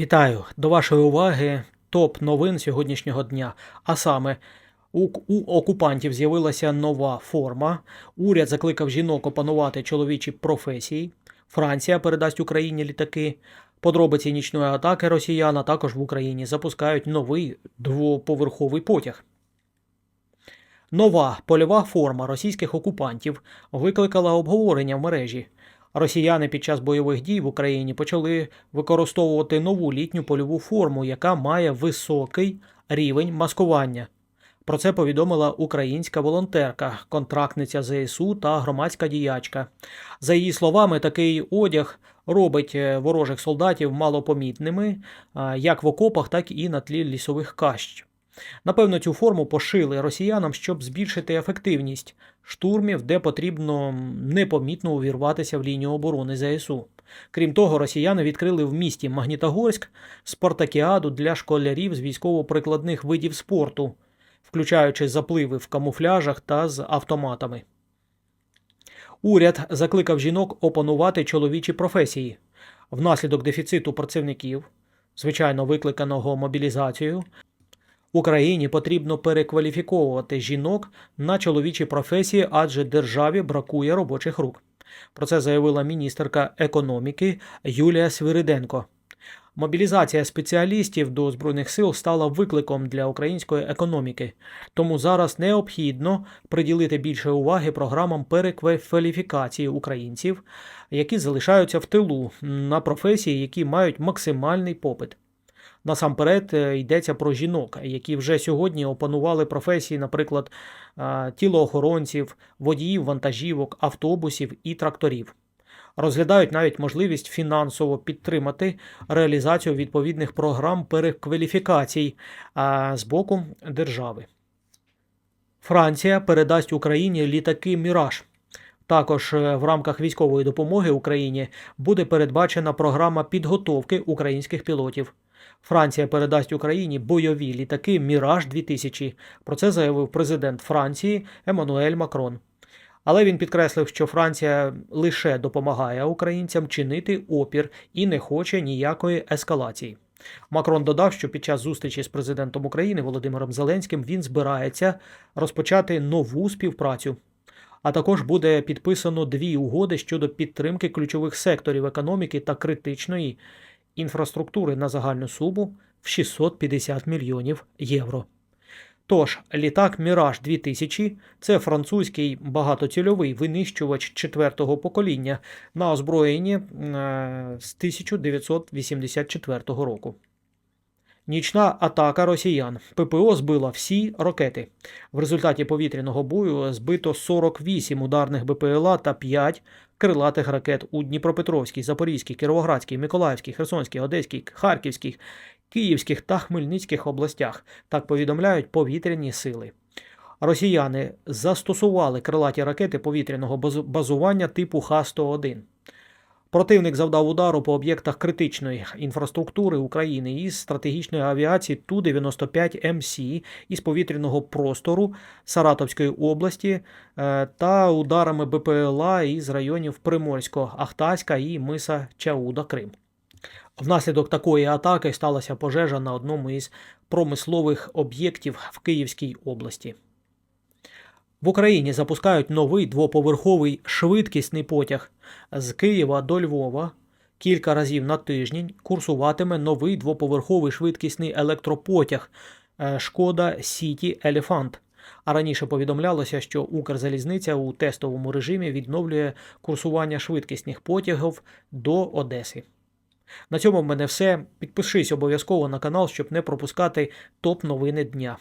Вітаю до вашої уваги топ новин сьогоднішнього дня. А саме у, у окупантів з'явилася нова форма. Уряд закликав жінок опанувати чоловічі професії. Франція передасть Україні літаки. Подробиці нічної атаки росіян, а також в Україні запускають новий двоповерховий потяг. Нова польова форма російських окупантів викликала обговорення в мережі. Росіяни під час бойових дій в Україні почали використовувати нову літню польову форму, яка має високий рівень маскування. Про це повідомила українська волонтерка, контрактниця ЗСУ та громадська діячка. За її словами, такий одяг робить е, ворожих солдатів малопомітними як в окопах, так і на тлі лісових кащ. Напевно, цю форму пошили росіянам, щоб збільшити ефективність штурмів, де потрібно непомітно увірватися в лінію оборони ЗСУ. Крім того, росіяни відкрили в місті Магнітогорськ спартакіаду для школярів з військово-прикладних видів спорту, включаючи запливи в камуфляжах та з автоматами. Уряд закликав жінок опанувати чоловічі професії. Внаслідок дефіциту працівників, звичайно викликаного мобілізацією, Україні потрібно перекваліфіковувати жінок на чоловічі професії, адже державі бракує робочих рук. Про це заявила міністерка економіки Юлія Свириденко. Мобілізація спеціалістів до збройних сил стала викликом для української економіки, тому зараз необхідно приділити більше уваги програмам перекваліфікації українців, які залишаються в тилу на професії, які мають максимальний попит. Насамперед е, йдеться про жінок, які вже сьогодні опанували професії, наприклад, е, тілоохоронців, водіїв вантажівок, автобусів і тракторів. Розглядають навіть можливість фінансово підтримати реалізацію відповідних програм перекваліфікацій е, з боку держави. Франція передасть Україні літаки Міраж. Також в рамках військової допомоги Україні буде передбачена програма підготовки українських пілотів. Франція передасть Україні бойові літаки Міраж 2000 Про це заявив президент Франції Еммануель Макрон. Але він підкреслив, що Франція лише допомагає українцям чинити опір і не хоче ніякої ескалації. Макрон додав, що під час зустрічі з президентом України Володимиром Зеленським він збирається розпочати нову співпрацю. А також буде підписано дві угоди щодо підтримки ключових секторів економіки та критичної інфраструктури на загальну суму в 650 мільйонів євро. Тож, літак Міраж 2000 це французький багатоцільовий винищувач четвертого покоління на озброєнні е, з 1984 року. Нічна атака росіян. ППО збила всі ракети. В результаті повітряного бою збито 48 ударних БПЛА та 5 крилатих ракет у Дніпропетровській, Запорізькій, Кіровоградській, Миколаївській, Херсонській, Одеській, Харківській, Київських та Хмельницьких областях. Так повідомляють повітряні сили. Росіяни застосували крилаті ракети повітряного базування типу Х-101. Противник завдав удару по об'єктах критичної інфраструктури України із стратегічної авіації Ту-95МС із повітряного простору Саратовської області е, та ударами БПЛА із районів Приморського, Ахтаська і Миса Чауда Крим. Внаслідок такої атаки сталася пожежа на одному із промислових об'єктів в Київській області. В Україні запускають новий двоповерховий швидкісний потяг з Києва до Львова. Кілька разів на тиждень курсуватиме новий двоповерховий швидкісний електропотяг е, Шкода Сіті Елефант. А раніше повідомлялося, що Укрзалізниця у тестовому режимі відновлює курсування швидкісних потягів до Одеси. На цьому в мене все. Підпишись обов'язково на канал, щоб не пропускати топ новини дня.